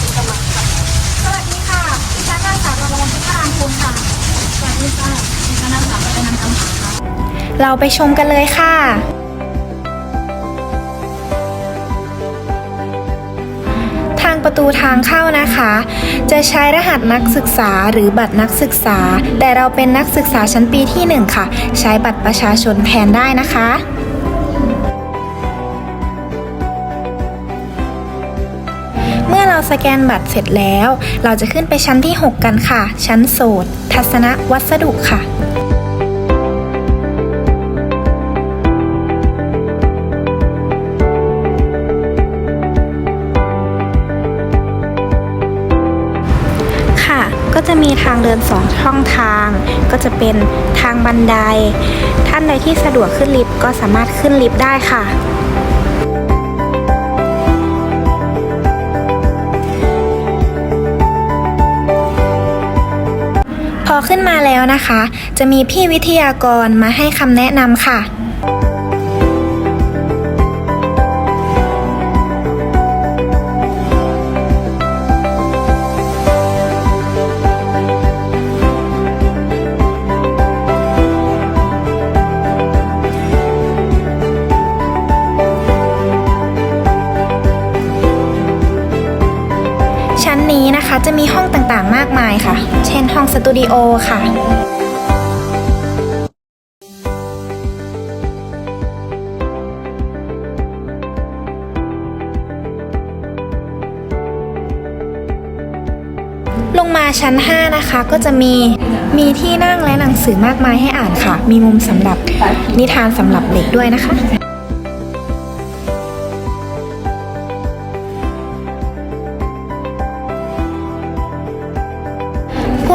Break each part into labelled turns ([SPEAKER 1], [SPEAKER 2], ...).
[SPEAKER 1] สวัสดีค่ะดิฉันนางสาวกติธารามพค่ะสวัสดีค่ะดิฉันนางสาวันท์คำผาค่ะ
[SPEAKER 2] เราไปชมกันเลยค่ะทางประตูทางเข้านะคะ จะใช้รหัสนักศึกษาหรือบัตรนักศึกษา แต่เราเป็นนักศึกษาชั้นปีที่ 1 ค่ะ ใช้บัตรประชาชนแทนได้นะคะ เราสแกนบัตรเสร็จแล้ว เราจะขึ้นไปชั้นที่ 6 กันค่ะ ชั้นโสดทัศนวัสดุค่ะค่ะก็จะมีทางเดินสองช่องทาง ก็จะเป็นทางบันได ท่านใดที่สะดวกขึ้นลิฟต์ก็สามารถขึ้นลิฟต์ได้ค่ะ ขึ้นมาแล้วนะคะ จะมีพี่วิทยากรมาให้คำแนะนำค่ะชั้นนี้นะคะจะมีห้องต่างๆ มากมายค่ะ นห้องสตูดิโอค่ะลงมาชั้น 5 นะคะก็จะมีมีที่นั่งและหนังสือมากมายให้อ่านค่ะ มีมุมสำหรับนิทานสำหรับเด็กด้วยนะคะ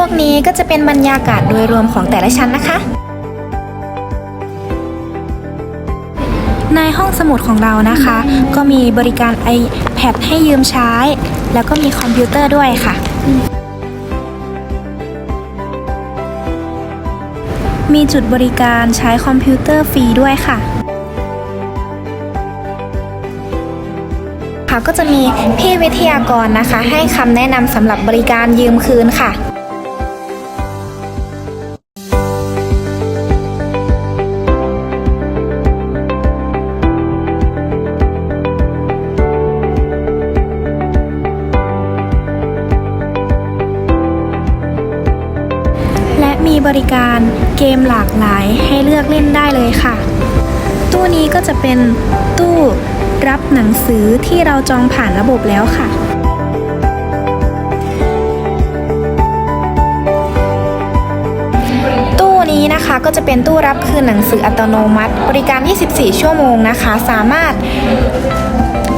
[SPEAKER 2] วกนี้ก็จะเป็นบรรยากาศโดยรวมของแต่ละชั้นนะคะ ในห้องสมุดของเรานะคะ ก็มีบริการ iPad ให้ยืมใช้ แล้วก็มีคอมพิวเตอร์ด้วยค่ะ มีจุดบริการใช้คอมพิวเตอร์ฟรีด้วยค่ะค่ะก็จะมีพี่วิทยากรนะคะ ให้คำแนะนำสำหรับบริการยืมคืนค่ะ บริการเกมหลากหลายให้เลือกเล่นได้เลยค่ะ ตู้นี้ก็จะเป็นตู้รับหนังสือที่เราจองผ่านระบบแล้วค่ะตู้นี้นะคะก็จะเป็นตู้รับคืนหนังสืออัตโนมัติ บริการ 24 ชั่วโมงนะคะ สามารถ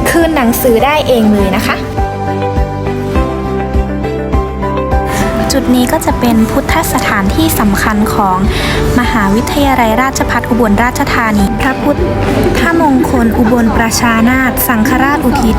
[SPEAKER 2] คืนหนังสือได้เองเลยนะคะ จุดนี้ก็จะเป็นพุทธสถานที่สำคัญของมหาวิทยาลัยราชภัฏอุบลราชธานี พระพุทธมงคลอุบลประชานาถสังฆราชอุทิศ